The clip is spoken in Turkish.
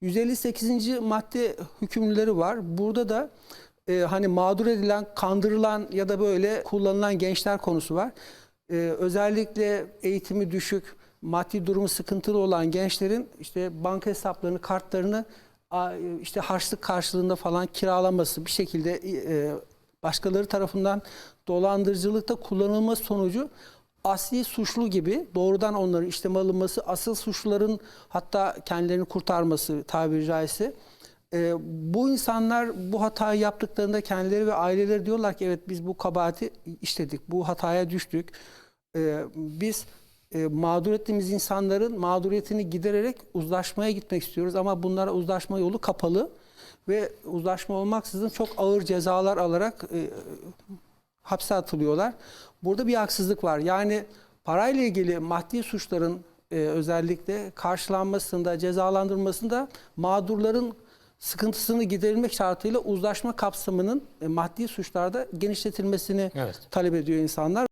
158. madde hükümlüleri var. Burada da e, hani mağdur edilen, kandırılan ya da böyle kullanılan gençler konusu var. E, özellikle eğitimi düşük, maddi durumu sıkıntılı olan gençlerin işte banka hesaplarını, kartlarını işte harçlık karşılığında falan kiralaması bir şekilde e, başkaları tarafından dolandırıcılıkta kullanılma sonucu asli suçlu gibi doğrudan onların işlem alınması, asıl suçluların hatta kendilerini kurtarması tabiri caizse. Ee, bu insanlar bu hatayı yaptıklarında kendileri ve aileleri diyorlar ki evet biz bu kabahati işledik, bu hataya düştük. Ee, biz e, mağdur ettiğimiz insanların mağduriyetini gidererek uzlaşmaya gitmek istiyoruz ama bunlara uzlaşma yolu kapalı ve uzlaşma olmaksızın çok ağır cezalar alarak e, hapse atılıyorlar. Burada bir haksızlık var. Yani parayla ilgili maddi suçların e, özellikle karşılanmasında, cezalandırılmasında mağdurların sıkıntısını giderilmek şartıyla uzlaşma kapsamının e, maddi suçlarda genişletilmesini Evet. talep ediyor insanlar.